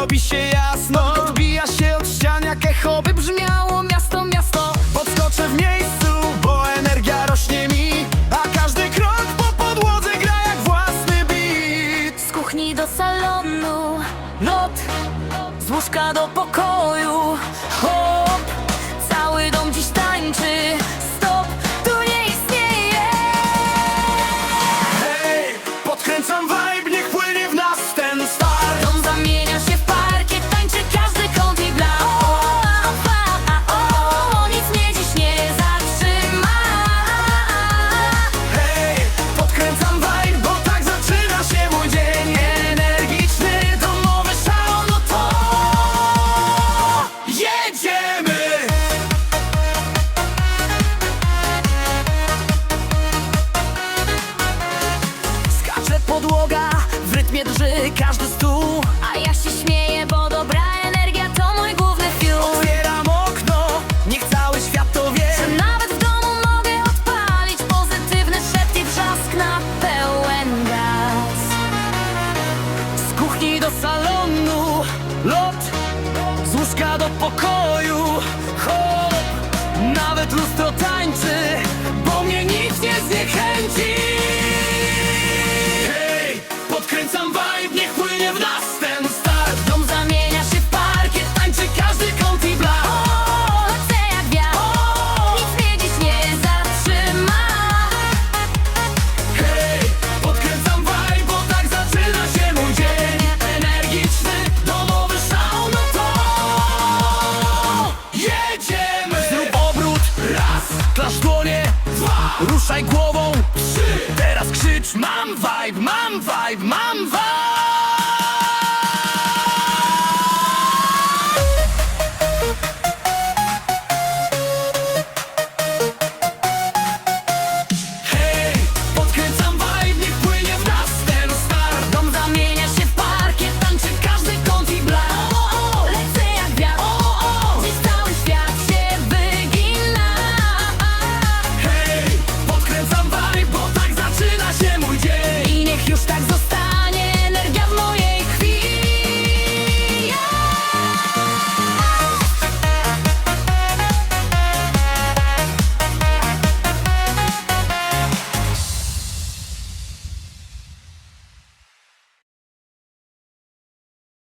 robi się jasno. Odbija się od ścian, jak echo by brzmiało. Miasto, miasto Podskoczę w miejscu, bo energia rośnie mi. A każdy krok po podłodze gra jak własny beat. Z kuchni do salonu Lot Z łóżka do pokoju rytmie drży każdy stół. A ja się śmieję, bo dobra energia to mój główny fuel. Otwieram okno, niech cały świat to wie. Że nawet w domu mogę odpalić pozytywny szept i wrzask na pełen gaz. Z kuchni do salonu, lot Z łóżka do pokoju, hop Nawet lustro tańczy, Ruszaj głową, trzy. Teraz krzycz, mam vibe, mam vibe, mam vibe